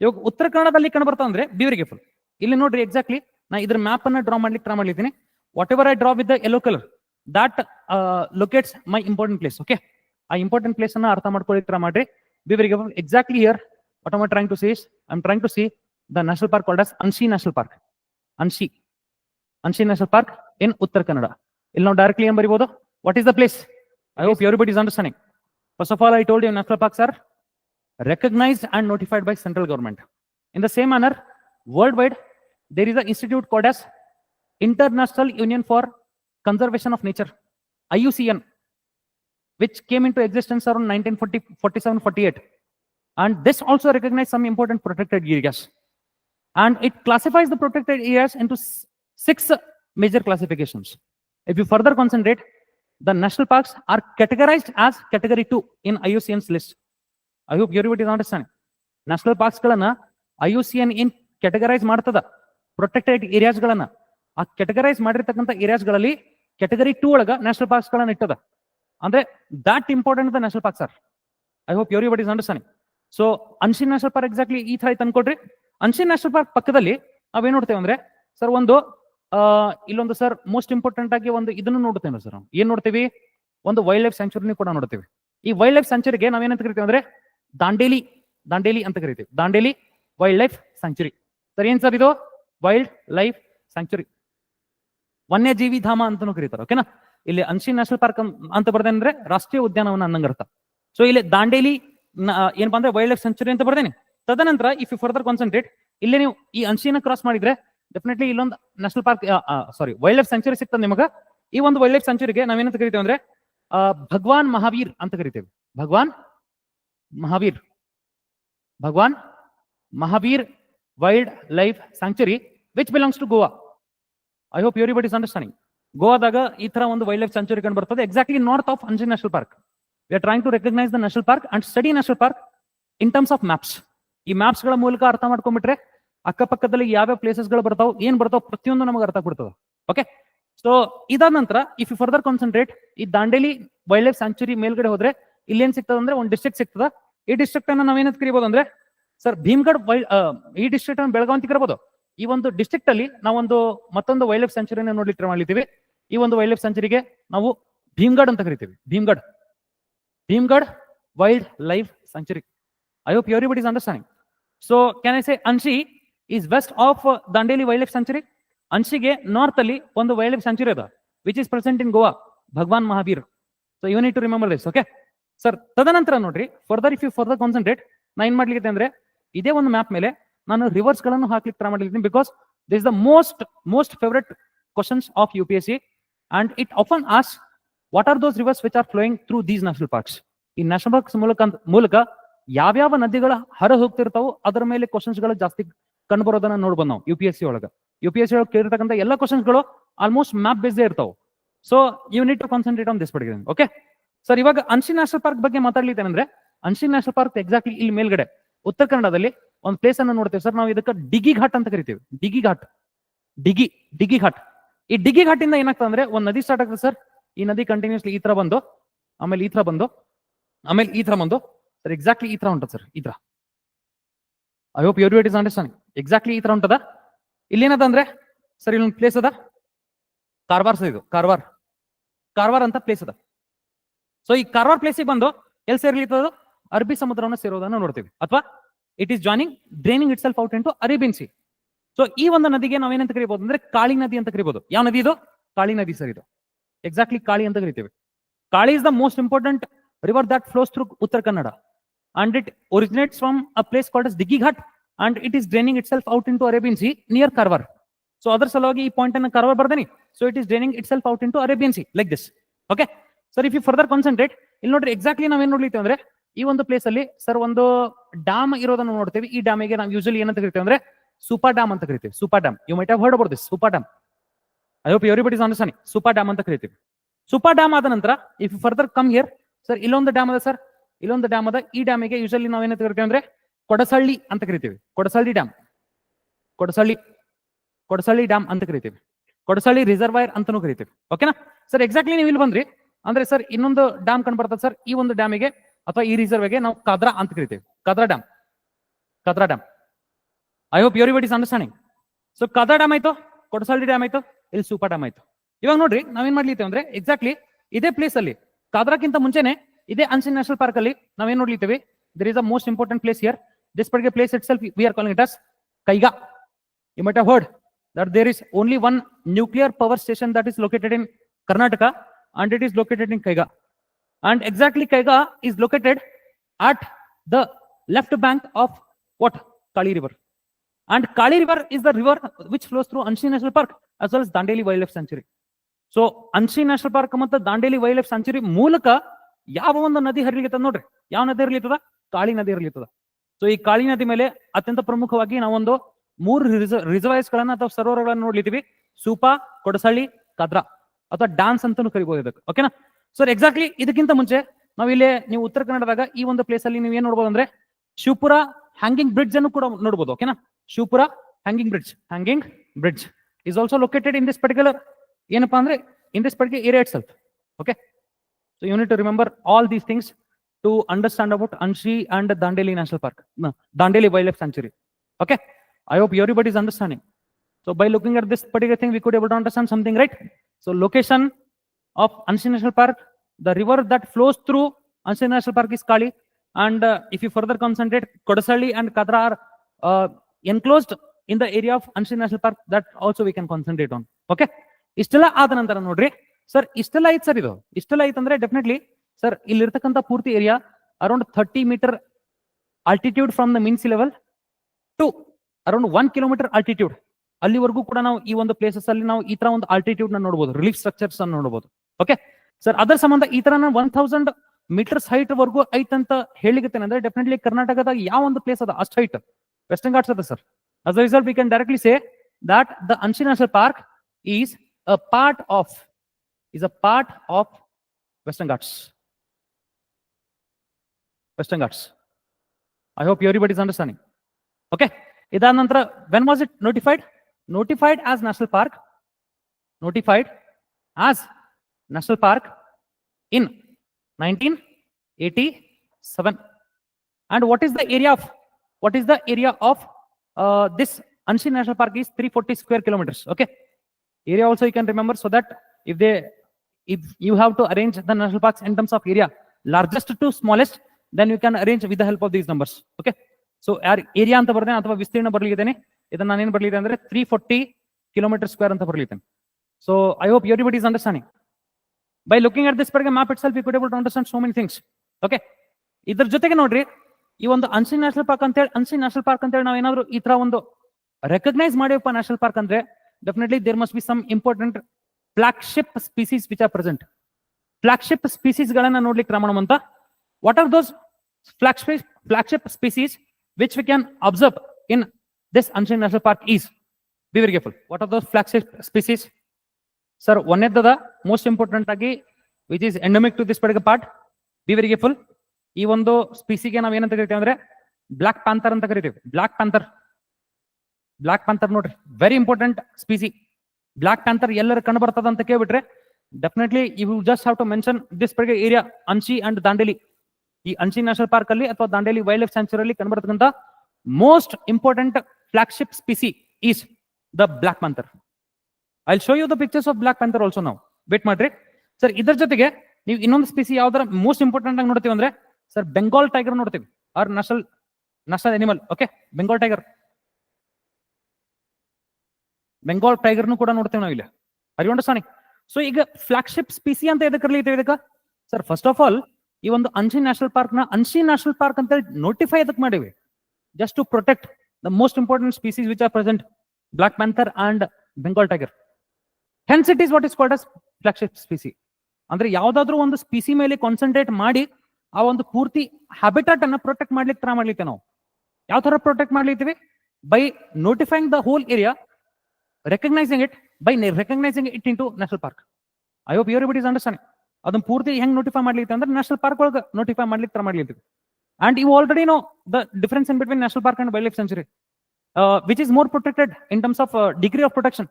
ಇವಾಗ ಉತ್ತರ ಕನ್ನಡದಲ್ಲಿ ಕಂಡು ಬರ್ತಾ ಅಂದ್ರೆ ಬಿ ಫುಲ್ ಇಲ್ಲಿ ನೋಡ್ರಿ ಎಕ್ಸಾಕ್ಟ್ಲಿ ನಾ ಇದ್ರ ಮ್ಯಾಪ್ ಅನ್ನ ಡ್ರಾ ಮಾಡ್ಲಿಕ್ಕೆ try ಮಾಡ್ಲಿದ್ದೀನಿ. Whatever I draw with the yellow colour that locates my important place okay ಆ ಇಂಪಾರ್ಟೆಂಟ್ ಪ್ಲೇಸ್ ಅನ್ನ ಅರ್ಥ ಮಾಡ್ಕೊಳ್ಳಿ ಟ್ರೈ ಮಾಡ್ರಿ. Be full exactly here what am trying to see I am trying to see the national park called as Anshi national park Anshi Anshi national park in Uttara Kannada ಇಲ್ಲಿ ನಾವು directly ಏನ್ ಬರಿಬಹುದು what is the place I hope everybody is understanding first of all I told you national parks are recognized and notified by central government. In the same manner, worldwide, there is an institute called as International Union for Conservation of Nature, IUCN, which came into existence around 1947-48. And this also recognized some important protected areas. And it classifies the protected areas into six major classifications. If you further concentrate, the national parks are categorized as category 2 in IUCN's list. I hope everybody is understanding national parks ಗಳನ್ನ I U C N ಏನ್ categorise ಮಾಡ್ತದ? Protected areas ಗಳನ್ನ. ಆ categorise ಮಾಡಿರ್ತಕ್ಕಂಥ ಏರಿಯಾಸ್ಗಳಲ್ಲಿ category two ಒಳಗ national parks ಗಳನ್ನ ಇಟ್ಟದ. ಅಂದ್ರೆ that important the national park sir I hope everybody is understanding so ಅನ್ಸಿನ್ national park exactly ಈ ತರ ತಂದ್ಕೊಡ್ರಿ ಅನ್ಸಿನ್ ನ್ಯಾಷನಲ್ ಪಾರ್ಕ್ ಪಕ್ಕದಲ್ಲಿ ನಾವೇನ್ ನೋಡ್ತೇವೆ ಅಂದ್ರೆ ಸರ್ ಒಂದು ಇಲ್ಲೊಂದು ಸರ್ ಮೋಸ್ಟ್ ಇಂಪಾರ್ಟೆಂಟ್ ಆಗಿ ಒಂದು ಇದನ್ನು ನೋಡ್ತೇವೆ ಸರ್ ಏನ್ ನೋಡ್ತೀವಿ? ಒಂದು ವೈಲ್ಡ್ ಲೈಫ್ ಸ್ಯಾಂಚುರಿನೂ ಕೂಡ ನೋಡ್ತೀವಿ. ಈ ವೈಲ್ಡ್ ಲೈಫ್ ಸ್ಯಾಂಚುರಿಗೆ ನಾವೇನಂತ ಕರಿತೀವಿ ಅಂದ್ರೆ ದಾಂಡೇಲಿ ದಾಂಡೇಲಿ ಅಂತ ಕರಿತೀವಿ. ದಾಂಡೇಲಿ ವೈಲ್ಡ್ ಲೈಫ್ ಸ್ಯಾಂಕ್ಚುರಿ ಸರಿ, ಏನ್ ಸರ್ ಇದು? ವೈಲ್ಡ್ ಲೈಫ್ ಸ್ಯಾಂಕ್ಚುರಿ ವನ್ಯಜೀವಿ ಧಾಮ ಅಂತಾನು ಕರೀತಾರೆ ಓಕೆನಾ ಇಲ್ಲಿ ಅನ್ಶಿ ನ್ಯಾಷನಲ್ ಪಾರ್ಕ್ ಅಂತ ಬರ್ದೇನೆ ಅಂದ್ರೆ ರಾಷ್ಟ್ರೀಯ ಉದ್ಯಾನವನ ಅನ್ನಂಗ ಅರ್ಥ ಸೊ ಇಲ್ಲಿ ದಾಂಡೇಲಿ ಏನಪ್ಪಾ ಅಂದ್ರೆ ವೈಲ್ಡ್ ಲೈಫ್ ಸೆಂಚುರಿ ಅಂತ ಬರ್ದೇನೆ. ತದನಂತರ ಇಫ್ ಯು ಫರ್ದರ್ ಕಾನ್ಸಂಟ್ರೇಟ್ ಇಲ್ಲಿ ನೀವು ಈ ಅನ್ಶಿನ ಕ್ರಾಸ್ ಮಾಡಿದ್ರೆ ಡೆಫಿನೆಟ್ಲಿ ಇಲ್ಲೊಂದು national park sorry wildlife sanctuary ಸಿಗ್ತದೆ ನಿಮಗೆ. ಈ ಒಂದು ವೈಲ್ಡ್ ಲೈಫ್ ಸೆಂಚುರಿಗೆ ನಾವೇನಂತ ಕರಿತೇವೆ ಅಂದ್ರೆ ಭಗವಾನ್ ಮಹಾವೀರ್ ಅಂತ ಕರಿತೇವೆ. Bhagwan Mahavir. Bhagwan Mahavir wildlife sanctuary which belongs to Goa I hope everybody is understanding ಗೋವಾದಾಗ ಈ ತರ ಒಂದು ವೈಲ್ಡ್ ಲೈಫ್ ಸ್ಯಾಂಕ್ಚುರಿ ಕಂಡು ಬರ್ತದೆ exactly north of Anshi national park we are trying to recognise the national park and study national park in terms of maps ಈ ಮ್ಯಾಪ್ಸ್ಗಳ ಮೂಲಕ ಅರ್ಥ ಮಾಡ್ಕೊಂಡ್ಬಿಟ್ರೆ ಅಕ್ಕಪಕ್ಕದಲ್ಲಿ ಯಾವ್ಯಾವ ಪ್ಲೇಸಸ್ಗಳು ಬರ್ತಾವ, ಏನ್ ಬರ್ತಾವ ಪ್ರತಿಯೊಂದು ನಮಗೆ ಅರ್ಥ ಕೊಡ್ತದೆ ಓಕೆ ಸೊ ಇದಾದ ನಂತರ ಇಫ್ ಯು ಫರ್ದರ್ ಕಾನ್ಸಂಟ್ರೇಟ್ ಈ ದಾಂಡೇಲಿ ವೈಲ್ಡ್ ಲೈಫ್ ಸ್ಯಾಂಕ್ಚುರಿ ಮೇಲ್ಗಡೆ ಹೋದ್ರೆ ಇಲ್ಲೇನ್ ಸಿಗ್ತದ ಅಂದ್ರೆ ಒಂದು ಡಿಸ್ಟ್ರಿಕ್ಟ್ ಸಿಗ್ತದ. ಈ ಡಿಸ್ಟ್ರಿಕ್ಟ್ ಅನ್ನ ನಾವೇನಂತ ಕರಿಬಹುದು ಅಂದ್ರೆ ಸರ್ ಭೀಮ್ಗಢ ವೈಲ್ಡ್ ಈ ಡಿಸ್ಟ್ರಿಕ್ಟ್ ಅನ್ನು ಬೆಳಗಾವಿ ಅಂತ ಕರಬಹುದು ಈ ಒಂದು ಡಿಸ್ಟ್ರಿಕ್ಟ್ ಅಲ್ಲಿ ನಾವೊಂದು ಮತ್ತೊಂದು ವೈಲ್ಡ್ ಲೈಫ್ ಸೆಂಚುರಿನ ನೋಡ್ಲಿಕ್ಕೆ ಮಾಡಿದ್ದೀವಿ. ಈ ಒಂದು ವೈಲ್ಡ್ ಲೈಫ್ ಸೆಂಚುರಿಗೆ ನಾವು ಭೀಮ್ಗಢ ಅಂತ ಕರಿತೀವಿ. Bhimgad Bhimgad wildlife sanctuary I hope everybody is understanding so can I say Anshi is west of Dandeli wildlife sanctuary ಅನ್ಶಿಗೆ north ಅಲ್ಲಿ ಒಂದು ವೈಲ್ಡ್ ಲೈಫ್ ಸೆಂಚುರಿ ಅದ which is present in Goa Bhagwan Mahavir so you need to remember this okay sir ತದನಂತರ ನೋಡ್ರಿ further if you further concentrate ನಾ ಏನ್ ಮಾಡ್ಲಿಕ್ಕೆ ಅಂದ್ರೆ, ಇದೇ ಒಂದು ಮ್ಯಾಪ್ ಮೇಲೆ ನಾನು ರಿವರ್ಸ್ಗಳನ್ನು ಹಾಕ್ಲಿಕ್ಕೆ try ಮಾಡ್ಲಿದ್ದೀನಿ because this the most most favourite questions of U P S C and it often as what are those rivers which are flowing through these national parks ಈ ನ್ಯಾಷನಲ್ ಪಾರ್ಕ್ಸ್ ಮೂಲಕ ಮೂಲಕ ಯಾವ್ಯಾವ ನದಿಗಳ ಹರ ಹೋಗ್ತಿರ್ತಾವೋ ಅದರ ಮೇಲೆ ಕ್ವಶನ್ಸ್ಗಳು ಜಾಸ್ತಿ ಕಂಡು ಬರೋದನ್ನ ನೋಡ್ಬೋದು ನಾವು ಯು ಪಿ ಎಸ್ ಸಿ ಒಳಗ. ಯು ಪಿ ಎಸ್ ಸಿ ಒಳಗೆ ಕೇಳಿರ್ತಕ್ಕಂಥ ಎಲ್ಲ ಕ್ವಶನ್ಸ್ಗಳು ಆಲ್ಮೋಸ್ಟ್ ಮ್ಯಾಪ್ ಬೇಸ್ಡೇ ಇರ್ತಾವೆ. So you need to concentrate on this particular okay sir ಇವಾಗ ಅನ್ಶಿ ನ್ಯಾಷನಲ್ ಪಾರ್ಕ್ ಬಗ್ಗೆ ಮಾತಾಡ್ಲಿತ್ತೇನೆಂದ್ರೆ ಅನ್ಶಿ ನ್ಯಾಷನಲ್ ಪಾರ್ಕ್ ಎಕ್ಸಾಕ್ಟ್ಲಿ ಇಲ್ಲಿ ಮೇಲ್ಗಡೆ, ಉತ್ತರ ಕನ್ನಡದಲ್ಲಿ ಒಂದು ಪ್ಲೇಸ್ ಅನ್ನು ನೋಡ್ತೇವೆ. ಸರ್ ನಾವು ಇದಕ್ಕೆ ಡಿಗಿ ಘಾಟ್ ಅಂತ ಕರಿತೀವಿ. ಡಿಗಿ ಘಾಟ್ ಡಿಗಿ ಡಿಗಿ ಘಾಟ್ ಈ ಡಿಗಿ ಘಾಟಿಂದ ಏನಾಗ್ತದೆ ಅಂದ್ರೆ, ಒಂದು ನದಿ ಸ್ಟಾರ್ಟ್ ಆಗ್ತದೆ ಸರ್ ಈ ನದಿ ಕಂಟಿನ್ಯೂಸ್ಲಿ ಈ ತರ ಬಂದು, ಆಮೇಲೆ ಈ ತರ ಬಂದು, ಆಮೇಲೆ ಈ ತರ ಬಂದು ಸರ್ ಎಕ್ಸಾಕ್ಟ್ಲಿ ಈ ತರ ಉಂಟದ ಸರ್ ಈ ತರ I hope your is understanding exactly ಈ ತರ ಉಂಟದ? ಇಲ್ಲಿ ಏನದ ಅಂದ್ರೆ ಸರ್ ಇಲ್ಲೊಂದು ಪ್ಲೇಸ್ ಅದ. ಕಾರ್ವಾರ್ ಸರ್ ಇದು ಕಾರ್ವಾರ ಕಾರ್ವಾರ ಅಂತ ಪ್ಲೇಸ್ ಅದ. ಸೊ ಈ ಕಾರವಾರ ಪ್ಲೇಸಿಗೆ ಬಂದು ಎಲ್ಲಿ ಸೇರ್ಲಿತ್ತದು ಅರಬ್ಬಿ ಸಮುದ್ರವನ್ನು ಸೇರೋದನ್ನ ನೋಡ್ತೀವಿ. ಅಥವಾ it is joining draining itself out into Arabian sea so ಈ ಒಂದು ನದಿಗೆ ನಾವೇನಂತ ಕರಿಬಹುದು ಅಂದ್ರೆ ಕಾಳಿ ನದಿ ಅಂತ ಕರಿಬಹುದು ಯಾವ ನದಿ ಇದು? ಕಾಳಿ ನದಿ ಸರ್ ಇದು. ಎಕ್ಸಾಕ್ಟ್ಲಿ ಕಾಳಿ ಅಂತ ಕರಿತೀವಿ. Kali is the most important river that flows through Uttara Kannada. And it originates from a place called as Diggi and it is draining itself out into Arabian sea near Karwar so ಅದರ ಸಲುವಾಗಿ ಈ point ಅನ್ನು Karwar ಬರ್ದೇನಿ. So it is draining itself out into Arabian sea like this okay sir if you further concentrate ಇಲ್ಲಿ ನೋಡ್ರಿ exactly ನಾವೇನ್ ನೋಡ್ಲಿತ್ತೇವೆ ಅಂದ್ರೆ, ಈ ಒಂದು ಪ್ಲೇಸ್ ಅಲ್ಲಿ ಸರ್ ಒಂದು ಡ್ಯಾಮ್ ಇರೋದನ್ನು ನೋಡ್ತೇವೆ. ಈ ಡ್ಯಾಮಿಗೆ ನಾವು ಯೂಶಲಿ ಏನಂತ ಕರಿತೇವೆ ಅಂದ್ರೆ ಸೂಪರ್ ಡ್ಯಾಮ್ ಅಂತ ಕರಿತೀವಿ. Supa dam you might have heard about this Supa dam I hope is understanding Supa dam ಅಂತ ಕರಿತೀವಿ. ಸೂಪರ್ ಡ್ಯಾಮ್ ಆದ ನಂತರ if further come here sir ಇಲ್ಲೊಂದು ಡ್ಯಾಮ್ ಅದ ಸರ್ ಇಲ್ಲೊಂದು ಡ್ಯಾಮ್ ಅದ. ಈ ಡ್ಯಾಮಿಗೆ ಯೂಶಲಿ ಏನಂತ ಕರಿತೀವಿ ಅಂದ್ರೆ ಕೊಡಸಳ್ಳಿ ಅಂತ ಕರಿತೀವಿ. ಕೊಡಸಳ್ಳಿ ಡ್ಯಾಮ್ ಕೊಡಸಳ್ಳಿ ಕೊಡಸಳ್ಳಿ ಡ್ಯಾಮ್ ಅಂತ ಕರಿತೀವಿ. ಕೊಡಸಳ್ಳಿ ರಿಸರ್ವೈರ್ ಅಂತಾನೂ ಕರಿತೀವಿ. ಓಕೆನಾ ಸರ್ ಎಕ್ಸಾಕ್ಟ್ಲಿ ನೀವು ಇಲ್ಲಿ ಬಂದ್ರಿ. ಅಂದ್ರೆ ಸರ್, ಇನ್ನೊಂದು ಡ್ಯಾಮ್ ಕಂಡು ಬರ್ತದೆ ಸರ್, ಈ ಒಂದು ಡ್ಯಾಮಿಗೆ ಅಥವಾ ಈ ರಿಸರ್ವ್ಗೆ ನಾವು ಕದ್ರಾ ಅಂತ ಕರಿತೇವೆ. Kadra dam Kadra dam I hope your is understanding so Kadra dam ಆಯ್ತು, ಕೊಡಸಳ್ಳಿ ಡ್ಯಾಮ್ ಆಯ್ತು, ಇಲ್ಲಿ ಸೂಪರ್ ಡ್ಯಾಮ್ ಆಯ್ತು. ಇವಾಗ ನೋಡ್ರಿ, ನಾವೇನ್ ಮಾಡ್ಲಿತ್ತೇವೆ ಅಂದ್ರೆ ಎಕ್ಸಾಕ್ಟ್ಲಿ ಇದೇ ಪ್ಲೇಸ್ ಅಲ್ಲಿ, ಕಾದ್ರಾಕ್ಕಿಂತ ಮುಂಚೆನೆ ಇದೇ ಅನ್ಸಿನ್ ನ್ಯಾಷನಲ್ ಪಾರ್ಕ್ ಅಲ್ಲಿ ನಾವೇನ್ ನೋಡ್ಲಿತ್ತೇವೆ? There is a most important place here this particular place itself we are calling it as Kaiga you met word that there is only one nuclear power station that is located in Karnataka. And it is located in Kaiga. And exactly Kaiga is located at the left bank of what? Kali River. And Kali River is the river which flows through Anshi National Park as well as Dandeli Wildlife Sanctuary. So Anshi national park ಮತ್ತು Dandeli wild life sanctuary ಮೂಲಕ ಯಾವ ಒಂದು ನದಿ ಹರಿಲಿಕ್ಕೆ ನೋಡ್ರಿ ಯಾವ ನದಿ ಇರ್ಲಿತ್ತದ ಕಾಳಿ ನದಿ ಇರ್ಲಿತ್ತದ so ಈ ಕಾಳಿ ನದಿ ಮೇಲೆ ಅತ್ಯಂತ ಪ್ರಮುಖವಾಗಿ ನಾವೊಂದು ಮೂರು ರಿಸರ್ವೈಸ್ ಗಳನ್ನ ಅಥವಾ ಸರೋವರಗಳನ್ನ ನೋಡ್ಲಿದ್ದೀವಿ ಸೂಪಾ ಕೊಡಸಳ್ಳಿ ಕದ್ರಾ ಅಥವಾ ಡಾನ್ಸ್ ಅಂತಾನು ಕರಿಬಹುದು ಇದಕ್ಕೆ ಓಕೆನಾ ಸರ್ ಎಕ್ಸಾಕ್ಟ್ಲಿ ಇದಕ್ಕಿಂತ ಮುಂಚೆ ನಾವು ಇಲ್ಲಿ ನೀವು ಉತ್ತರ ಕನ್ನಡದಾಗ ಈ ಒಂದು ಪ್ಲೇಸ್ ಅಲ್ಲಿ ನೀವು ಏನ್ ನೋಡಬಹುದು ಅಂದ್ರೆ ಶಿವಪುರ ಹ್ಯಾಂಗಿಂಗ್ ಬ್ರಿಡ್ಜ್ ಅನ್ನು ಕೂಡ ನೋಡಬಹುದು ಓಕೆನಾ Shivapura hanging bridge hanging bridge is also located in this particular ಏನಪ್ಪಾ ಅಂದ್ರೆ in this particular area itself okay so you need to remember all these things to understand about Anshi and Dandeli national park Dandeli wild life sanctuary I hope but is understanding so by looking at this particular thing we could able to understand something right? So location of anshi national park the river that flows through anshi national park is kali and uh, if you further concentrate kodasali and kadra are uh, enclosed in the area of anshi national park that also we can concentrate on okay ಇಷ್ಟೆಲ್ಲ ಆದ ನಂತರ ನೋಡ್ರಿ sir ಇಷ್ಟೆಲ್ಲ ಐತ್ sir ಇದು ಇಷ್ಟೆಲ್ಲ ಐತ್ ಅಂದ್ರೆ ಡೆಫಿನೆಟ್ಲಿ ಸರ್ ಇಲ್ಲಿರ್ತಕ್ಕಂಥ ಪೂರ್ತಿ area around thirty metre altitude from the mean sea level to around one kilometre altitude ಅಲ್ಲಿವರೆಗೂ ಕೂಡ ನಾವು ಈ ಒಂದು ಪ್ಲೇಸಸ್ ಅಲ್ಲಿ ನಾವು ಈ ತರ ಒಂದು ಆಲ್ಟಿಟ್ಯೂಡ್ನ ನೋಡಬಹುದು ರಿಲೀಫ್ ಸ್ಟ್ರಕ್ಚರ್ಸ್ ಅನ್ನು ನೋಡಬಹುದು ಓಕೆ ಸರ್ ಅದರ ಸಂಬಂಧ ಈ ತರ ಒನ್ ಥೌಸಂಡ್ ಮೀಟರ್ಸ್ ಹೈಟ್ ವರ್ಗೂ ಐತಂತ ಹೇಳಿಕತ್ತೇನೆ. ಅಂದ್ರೆ ಡೆಫಿನೆಟ್ಲಿ ಕರ್ನಾಟಕದಾಗ ಯಾವ ಒಂದು ಪ್ಲೇಸ್ ಅದ? ಅಷ್ಟು ಹೈಟ್ ವೆಸ್ಟರ್ನ್ ಘಾಟ್ಸ್ ಅದ sir as a we we directly directly that the the national park is a part of, is a part of Western Ghats. Western Ghats. I hope everybody is understanding okay ಇದಾದ ನಂತರ when was it notified Notified as national park notified as national park in nineteen eighty seven and what is the area of what is the area of uh, this Anshi National Park is 340 square kilometers. Okay. Area also you can remember so that if they if you have to arrange the national parks in terms of area, largest to smallest, then you can arrange with the help of these numbers. Okay. So ಯಾರು area ಅಂತ ಬರ್ದೇನೆ ಅಥವಾ ವಿಸ್ತೀರ್ಣ ಬರ್ಲಿದ್ದೇನೆ ಇದನ್ನ ನಾನೇನು ಬರ್ಲಿದೆ ಅಂದ್ರೆ three forty kilometre square ಅಂತ ಬರಲಿದ್ದೇನೆ so I hope everybody is understanding by looking at this ಬಗ್ಗೆ map itself could to understand so many things okay ಇದ್ರ ಜೊತೆಗೆ ನೋಡ್ರಿ, ಈ ಒಂದು ಅನ್ಸಿನ್ ನ್ಯಾಷನಲ್ ಪಾರ್ಕ್ ಅಂತ ಹೇಳಿ ಅನ್ಸಿ ನ್ಯಾಷನಲ್ ಪಾರ್ಕ್ ಅಂತ ಹೇಳಿ ನಾವು ಏನಾದ್ರು ಈ ತರ ಒಂದು ರೆಕಗ್ನೈಸ್ ಮಾಡಿವಪ್ಪ ನ್ಯಾಷನಲ್ ಪಾರ್ಕ್ ಅಂದ್ರೆ definitely there must be some important flagship species which are present flagship species ಗಳನ್ನ ನೋಡ್ಲಿಕ್ಕೆ ರಮಣ ಅಂತ. What are those flagship flagship species which we can observe in this Anshin national Park is be very careful. What are those flagship species? Sir ಒಂದನೇದದ most important ಆಗಿ which is endemic to this particular part be very full ಈ ಒಂದು ಸ್ಪೀಸಿಗೆ ನಾವ್ ಏನಂತ ಕರಿತೀವಿ ಅಂದ್ರೆ block panther ಅಂತ ಕರಿತೀವಿ. Black panther black panther ನೋಡ್ರಿ. Very important species black panther ಎಲ್ಲರ ಕಂಡು ಬರ್ತದ ಅಂತ ಕೇಳ್ಬಿಟ್ರೆ definitely you just have to mention this particular area Anshi and Dandeli ಈ ಅನ್ಸಿ ನ್ಯಾಷನಲ್ ಪಾರ್ಕ್ ಅಲ್ಲಿ ಅಥವಾ ದಾಂಡೇಲಿ ವೈಲ್ಡ್ ಲೈಫ್ ಸ್ಯಾಂಚುರಿ ಕಂಡು ಬರ್ತಕ್ಕಂಥ most important flagship species is the black panther. I show you the pictures of black panther also now. Wait ಮಾಡ್ರಿ sir ಇದ್ರ ಜೊತೆಗೆ ನೀವು ಇನ್ನೊಂದು ಸ್ಪೀಸಿ ಯಾವ್ದಾರ ಮೋಸ್ಟ್ ಇಂಪಾರ್ಟೆಂಟ್ ಆಗಿ ನೋಡ್ತೀವಿ ಅಂದ್ರೆ ಸರ್ ಬೆಂಗಾಲ್ ಟೈಗರ್ ನೋಡ್ತೀವಿ. Our national national animal okay Bengal tiger Bengal ಟೈಗರ್ನು ಕೂಡ ನೋಡ್ತೇವೆ ನಾವು ಇಲ್ಲಿ ಅರಿ ಅಂಡರ್ಸ್ಟ್ಯಾಂಡಿಂಗ್ ಸೊ ಈಗ ಫ್ಲಾಗ್ಶಿಪ್ ಸ್ಪೀಸಿ ಅಂತ ಇದಕ್ಕೆ ಕರೀತೀವಿ ಇದಕ್ಕೆ? ಸರ್ ಫಸ್ಟ್ ಆಫ್ ಆಲ್ ಈ ಒಂದು ಅನ್ಶಿ ನ್ಯಾಷನಲ್ ಪಾರ್ಕ್ನ ಅನ್ಶಿ ನ್ಯಾಷನಲ್ ಪಾರ್ಕ್ ಅಂತ ನೋಟಿಫೈ ಅದಕ್ಕೆ ಮಾಡಿವಿ? Just to protect the most important species which are present black panther and Bengal tiger hence it is what is called as flagship species ಅಂದ್ರೆ ಯಾವ್ದಾದ್ರು ಒಂದು species ಮೇಲೆ ಕಾನ್ಸಂಟ್ರೇಟ್ ಮಾಡಿ, ಆ ಒಂದು ಪೂರ್ತಿ ಹ್ಯಾಬಿಟಾಟ್ ಅನ್ನ ಪ್ರೊಟೆಕ್ಟ್ ಮಾಡ್ಲಿಕ್ಕೆ ತರ ಮಾಡ್ಲಿಕ್ಕೆ ನಾವು. ಯಾವ ತರ protect ಮಾಡ್ಲಿತ್ತೀವಿ by notifying the whole area recognising it by recognising it into national park I hope is understanding ಅದನ್ನ ಪೂರ್ತಿ ಹೆಂಗ್ ನೋಟಿಫೈ ಮಾಡ್ಲಿಕ್ಕೆ ಅಂದ್ರೆ ನ್ಯಾಷನಲ್ ಪಾರ್ಕ್ ಒಳಗೆ ನೋಟಿಫೈ ಮಾಡ್ಲಿಕ್ಕೆ ತರ ಮಾಡ್ಲಿತ್ತೀವಿ and you already know the difference in between national park and wild life sanctuary which is more protected in terms of degree of protection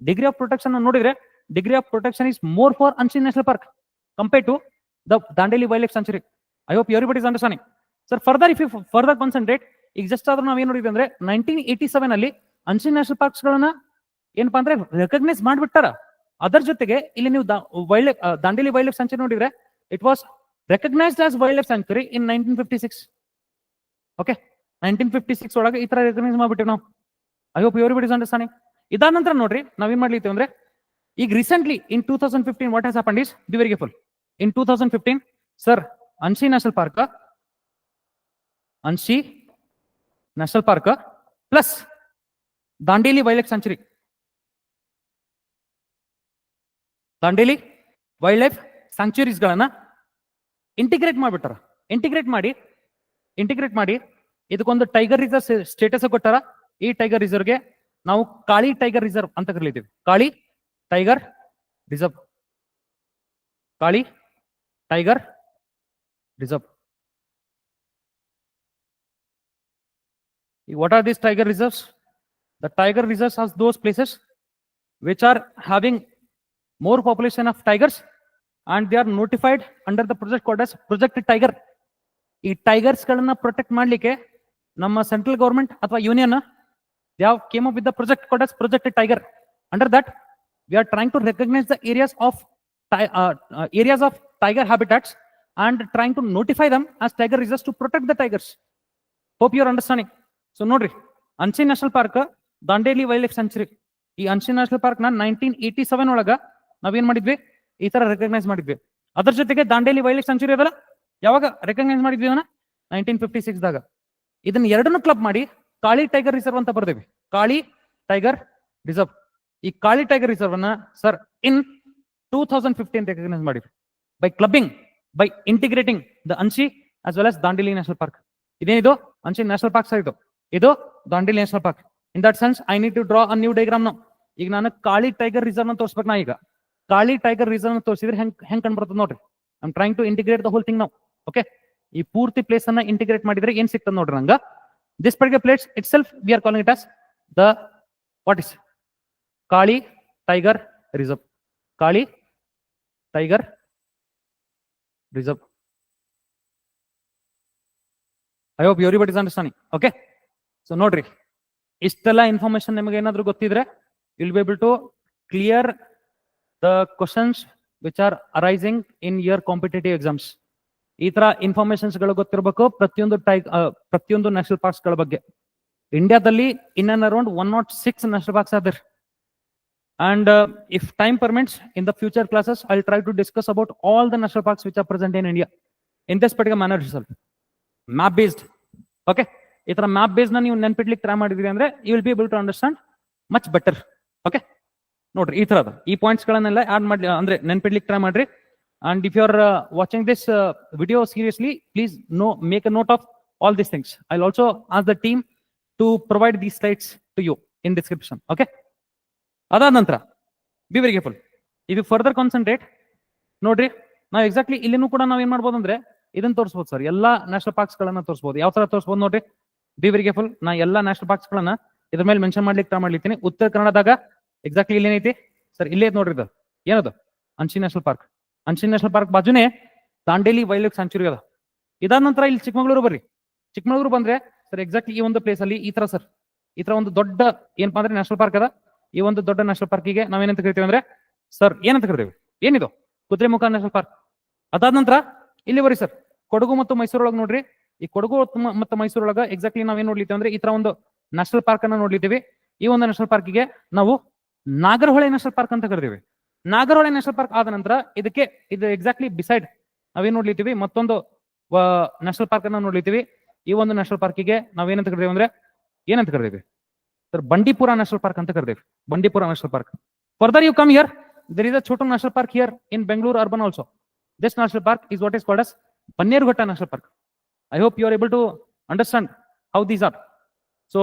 degree of protection ನೋಡಿದ್ರೆ degree of protection is more for Anshi national park compare to the Dandeli wild life sanctuary I hope everybody is understanding sir further if you further concentrate ಈಗ just ಆದ್ರೂ ನಾವ್ ಏನ್ ನೋಡಿದ್ವಿ ಅಂದ್ರೆ nineteen eighty seven ಅಲ್ಲಿ ಅನ್ಸಿನ್ national parks ಗಳನ್ನ ಏನಪ್ಪಾ ಅಂದ್ರೆ ರೆಕಗ್ನೈಸ್ ಮಾಡ್ಬಿಟ್ಟಾರ. ಅದರ ಜೊತೆಗೆ ಇಲ್ಲಿ ನೀವು ವೈಲ್ಡ್ ದಾಂಡೇಲಿ ವೈಲ್ಡ್ ಲೈಫ್ ನೋಡಿದ್ರೆ it was recognised as wildlife sanctuary in nineteen fifty six okay nineteen fifty six ಒಳಗೆ ಈ ತರ ರೆಕಗ್ನೈಸ್ ಮಾಡ್ಬಿಟ್ಟಿವಿ ನಾವು. I hope your is understanding ಇದಾದ ನಂತರ ನೋಡ್ರಿ ನಾವೇನ್ ಮಾಡ್ಲಿತ್ತೀವಿ ಅಂದ್ರೆ, ಈಗ recently in two thousand fifteen what has happen is very full in two thousand fifteen sir Anshi national park Anshi national park plus Dandeli wildlife sanctuary Dandeli wildlife sanctuaries ಗಳನ್ನ integrate ಮಾಡ್ಬಿಟ್ಟಾರ integrate ಮಾಡಿ integrate ಮಾಡಿ ಇದಕ್ಕೊಂದು tiger reserve status ಕೊಟ್ಟಾರ ಈ tiger ರಿಸರ್ವ್ಗೆ ನಾವು Kali tiger reserve ಅಂತ ಕರೀತೀವಿ Kali tiger reserve Kali tiger reserve what are these tiger reserves the tiger reserves are those places which are having more population of tigers and they are notified under the project code as project tiger ಈ tigers ಗಳನ್ನ protect ಮಾಡ್ಲಿಕ್ಕೆ ನಮ್ಮ central government ಅಥವಾ union they have came up with the project code as project tiger under that we are trying to recognise the areas of areas of tiger habitats and trying to notify them as tiger reserves to protect the tigers hope your understanding so ನೋಡ್ರಿ Anshi national park Dandeli wild life sanctuary ಈ Anshi national park nineteen eighty seven ಒಳಗ ನಾವೇನ್ ಮಾಡಿದ್ವಿ? ಈ ತರ recognise ಮಾಡಿದ್ವಿ. ಅದ್ರ ಜೊತೆಗೆ ದಾಂಡೇಲಿ ವೈಲ್ಡ್ ಲೈಫ್ ಸೆಂಚುರಿ ಅದಲ್ಲ? ಯಾವಾಗ ರೆಕಗ್ನೈಸ್ ಮಾಡಿದ್ವಿ ಅವನ ನೈನ್ಟೀನ್ ಫಿಫ್ಟಿ ಸಿಕ್ಸ್ ದಾಗ. ಇದನ್ನ ಎರಡನ್ನು ಕ್ಲಬ್ ಮಾಡಿ ಕಾಳಿ ಟೈಗರ್ ರಿಸರ್ವ್ ಅಂತ ಬರ್ದೇವಿ. ಕಾಳಿ ಟೈಗರ್ ರಿಸರ್ವ್ ಈ ಕಾಳಿ ಟೈಗರ್ ರಿಸರ್ವ್ ಅನ್ನ sir in two thousand fifteen recognise ಮಾಡಿದ್ವಿ by clubbing by integrating the Anshi as well as Dandeli national park ಇದೇನಿದು? ಅನ್ಸಿ ನ್ಯಾಷನಲ್ ಪಾರ್ಕ್ ಸರ್ ಇದು. ಇದು Dandeli national park in that sense I need to draw a new diagram ನಾವು ಈಗ ನಾನು Kali tiger ರಿಸರ್ವ್ನ ತೋರಿಸ್ಬೇಕು ನಾ ಈಗ. ಕಾಳಿ ಟೈಗರ್ ರಿಸರ್ವ್ ತೋರಿಸಿದ್ರೆ ಹೆಂಗ್ ಹೆಂಗ್ ಕಂಡ್ಬರ್ತದೆ ನೋಡ್ರಿ. I'm trying to integrate the whole thing ನಾವು ಓಕೆ ಈ ಪೂರ್ತಿ ಪ್ಲೇಸ್ ಅನ್ನ ಇಂಟಿಗ್ರೇಟ್ ಮಾಡಿದ್ರೆ ಏನ್ ಸಿಗ್ತದೆ ನೋಡ್ರಿ ನಂಗ? This particular place itself we are calling it as the what is Kali tiger reserve Kali tiger reserve I hope everybody is understanding okay so ನೋಡ್ರಿ, ಇಷ್ಟೆಲ್ಲ ಇನ್ಫಾರ್ಮೇಶನ್ ನಿಮಗೆ ಏನಾದ್ರು ಗೊತ್ತಿದ್ರೆ will be able to clear the questions which are arising in year competitive exams ಈ ತರ ಇನ್ಫಾರ್ಮೇಶನ್ಸ್ಗಳು ಗೊತ್ತಿರಬೇಕು ಪ್ರತಿಯೊಂದು tie ಪ್ರತಿಯೊಂದು ನ್ಯಾಷನಲ್ ಪಾರ್ಕ್ಸ್ಗಳ ಬಗ್ಗೆ. ಇಂಡಿಯಾದಲ್ಲಿ in and around one nought six national parks other and if time permits in the future classes I try to discuss about all the national parks which are present in India in this particular manner ಸ್ವಲ್ಪ map based okay ಈ ತರ map ಬೇಸ್ನ ನೀವು ನೆನ್ಪಿಡ್ಲಿಕ್ಕೆ try ಮಾಡಿದ್ರಿ ಅಂದ್ರೆ you will be able to understand much better okay ನೋಡ್ರಿ, ಈ ತರದ ಈ ಪಾಯಿಂಟ್ಸ್ ಗಳನ್ನೆಲ್ಲ ಆಡ್ ಮಾಡಿ, ಅಂದ್ರೆ ನೆನ್ಪಿಡ್ಲಿಕ್ಕೆ ಟ್ರೈ ಮಾಡ್ರಿ. And if you are watching this video seriously please no make a note of all these things I also as the team to provide these slides to you in description okay ಅದಾದ ನಂತರ be very careful ಇದು further concentrate ನೋಡ್ರಿ, ನಾವು exactly ಇಲ್ಲಿನೂ ಕೂಡ ನಾವು ಏನ್ ಮಾಡ್ಬೋದು ಅಂದ್ರೆ ಇದನ್ನ ತೋರಿಸ್ಬೋದು ಸರ್ ಎಲ್ಲಾ ನ್ಯಾಷನಲ್ ಪಾರ್ಕ್ಸ್ ಗಳನ್ನ ತೋರಿಸಬಹುದು ಯಾವ ತರ ತೋರಿಸಬಹುದು ನೋಡ್ರಿ? ಬಿ ವೆರಿ ಕೇರ್ಫುಲ್ ನಾ ಎಲ್ಲಾ ನ್ಯಾಷನಲ್ ಪಾರ್ಕ್ಸ್ ಗಳನ್ನ ಇದ್ರ ಮೇಲೆ ಮೆನ್ಷನ್ ಮಾಡ್ಲಿಕ್ಕೆ ಟ್ರೈ ಮಾಡ್ಲಿದ್ದೀನಿ ಉತ್ತರ ಕನ್ನಡದಾಗ ಎಕ್ಸಾಕ್ಟ್ಲಿ ಇಲ್ಲಿ ಏನೈತಿ? ಸರ್ ಇಲ್ಲೇ ನೋಡ್ರಿ ಇದು. ಏನದು? Anshi national park Anshi national park ಬಾಜುನೇ Dandeli wild life sanctuary ಅದ. ಇದಾದ ನಂತರ ಇಲ್ಲಿ ಚಿಕ್ಕಮಗಳೂರು ಬರ್ರಿ. ಚಿಕ್ಕಮಗಳೂರು ಬಂದ್ರೆ ಸರ್ ಎಕ್ಸಾಕ್ಟ್ಲಿ ಈ ಒಂದು ಪ್ಲೇಸ್ ಅಲ್ಲಿ ಈ ತರ ಸರ್ ಈ ತರ ಒಂದು ದೊಡ್ಡ ಏನಪ್ಪಾ ಅಂದ್ರೆ ನ್ಯಾಷನಲ್ ಪಾರ್ಕ್ ಅದ. ಈ ಒಂದು ದೊಡ್ಡ ನ್ಯಾಷನಲ್ ಪಾರ್ಕಿಗೆ ನಾವೇನಂತ ಕರಿತೀವಿ ಅಂದ್ರೆ ಸರ್ ಏನಂತ ಕರಿತೀವಿ? ಏನಿದು? ಕುದುರೆಮುಖ ನ್ಯಾಷನಲ್ ಪಾರ್ಕ್ ಅದಾದ ನಂತರ ಇಲ್ಲಿ ಬರ್ರಿ ಸರ್ ಕೊಡಗು ಮತ್ತು ಮೈಸೂರೊಳಗೆ ನೋಡ್ರಿ. ಈ ಕೊಡಗು ಮತ್ತು ಮೈಸೂರೊಳಗ ಎಕ್ಸಾಕ್ಟ್ಲಿ ನಾವೇನ್ ನೋಡ್ಲಿತ್ತೀವಿ ಅಂದ್ರೆ ಈ ತರ ಒಂದು ನ್ಯಾಷನಲ್ ಪಾರ್ಕ್ ಅನ್ನ ನೋಡ್ಲಿದ್ದೀವಿ ಈ ಒಂದು ನ್ಯಾಷನಲ್ ಪಾರ್ಕಿಗೆ ನಾವು ನಾಗರಹೊಳೆ ನ್ಯಾಷನಲ್ ಪಾರ್ಕ್ ಅಂತ ಕರಿತೀವಿ. ನಾಗರಹೊಳೆ ನ್ಯಾಷನಲ್ ಪಾರ್ಕ್ ಆದ ನಂತರ ಇದಕ್ಕೆ, ಇದು ಎಕ್ಸಾಕ್ಟ್ಲಿ ಬಿಸೈಡ್ ನಾವೇನ್ ನೋಡ್ಲಿತ್ತೀವಿ? ಮತ್ತೊಂದು ನ್ಯಾಷನಲ್ ಪಾರ್ಕ್ ಅನ್ನ ನೋಡ್ಲಿತ್ತೀವಿ. ಈ ಒಂದು ನ್ಯಾಷನಲ್ ಪಾರ್ಕಿಗೆ ನಾವೇನಂತ ಕರಿತೀವಿ ಅಂದ್ರೆ, ಏನಂತ ಕರಿತೀವಿ? ಸರ್, ಬಂಡೀಪುರ ನ್ಯಾಷನಲ್ ಪಾರ್ಕ್ ಅಂತ ಕರಿತೀವಿ. Bandipur national park. Further you come here there is a Chotu national park here in Bengaluru urban also this national park is what is called as Bannerghatta national park. I hope you are able to understand how these are so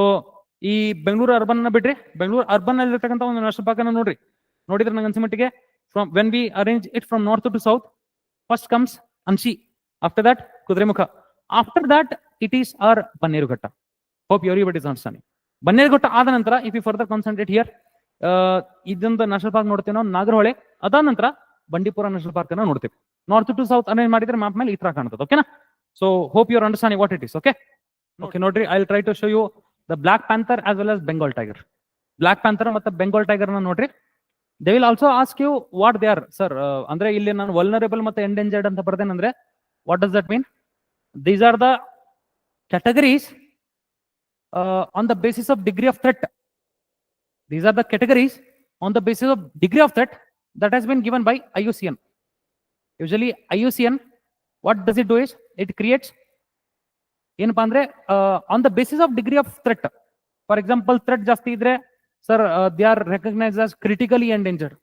ಈ Bengaluru urban ಬಿಡ್ರಿ. Bengaluru urban ಅಲ್ಲಿ ಇರ್ತಕ್ಕಂಥ ಒಂದು national park ಅನ್ನ ನೋಡ್ರಿ. ನೋಡಿದ್ರೆ ನಂಗೆ ಅನ್ಸಿಮಟ್ಟಿಗೆ from when we arrange it from north to south first comes Anshi after that Kudremukh after that it is our Bannerghatta hope your but is understanding Bannerghatta ಆದ ನಂತರ if you further concentrate here ಇದೊಂದು national park ನೋಡ್ತೇವೆ ನಾವು, ನಾಗರಹೊಳೆ. ಅದಾದ ನಂತರ, Bandipur national park ಅನ್ನ ನೋಡ್ತೇವೆ. North to south arrange ಮಾಡಿದ್ರೆ ಮ್ಯಾಪ್ ಮೇಲೆ ಈ ತರ ಕಾಣ್ತದೆ ಓಕೆನಾ so hope your understanding what it is okay okay ನೋಡ್ರಿ I try to show you the black panther as well as Bengal tiger black panther ಮತ್ತೆ ಬೆಂಗಾಲ್ ಟೈಗರ್ನ ನೋಡ್ರಿ they will also ask you what they are sir ಅಂದ್ರೆ ಇಲ್ಲಿ ನಾನು vulnerable ಮತ್ತೆ endangered ಅಂತ ಬರ್ದೇನಂದ್ರೆ what does that mean these are the categories uh, on the basis of degree of threat. These are the categories on the basis of degree of threat that has been given by IUCN. Usually IUCN, what does it do is it creates ಏನಪ್ಪಾ ಅಂದ್ರೆ on the basis of degree of threat for example threat ಜಾಸ್ತಿ ಇದ್ರೆ sir they are recognise as critically endangered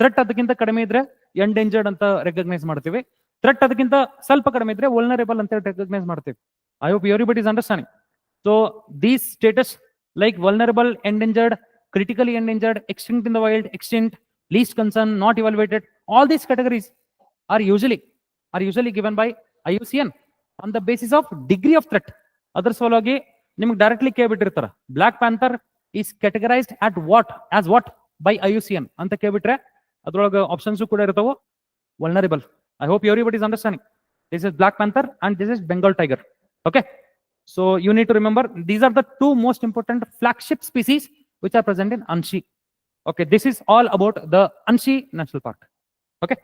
threat ಅದಕ್ಕಿಂತ ಕಡಿಮೆ ಇದ್ರೆ endangered ಅಂತ recognise ಮಾಡ್ತೀವಿ. Threat ಅದಕ್ಕಿಂತ ಸ್ವಲ್ಪ ಕಡಿಮೆ ಇದ್ರೆ ವಲ್ನರೇಬಲ್ ಅಂತ ರೆಕಗ್ನೈಸ್ ಮಾಡ್ತೀವಿ. I hope everybody is understanding so these status like vulnerable endangered in the wild extinct least concern not evaluated all these categories are usually are usually given by I U C IUCN on the basis of degree of threat. ಅದ್ರ ಸಲುವಾಗಿ ನಿಮ್ಗೆ directly ಕೇಳ್ಬಿಟ್ಟಿರ್ತಾರ black panther is categorized at what as what by I U C N ಅಂತ ಕೇಳ್ಬಿಟ್ರೆ ಅದ್ರೊಳಗೆ options ಕೂಡ ಇರ್ತಾವ vulnerable I hope everybody is understanding this is black panther and this is Bengal tiger okay so you need to remember these are the two most important flagship species which are present in Anshi. Okay, this is all about the Anshi National Park. Okay,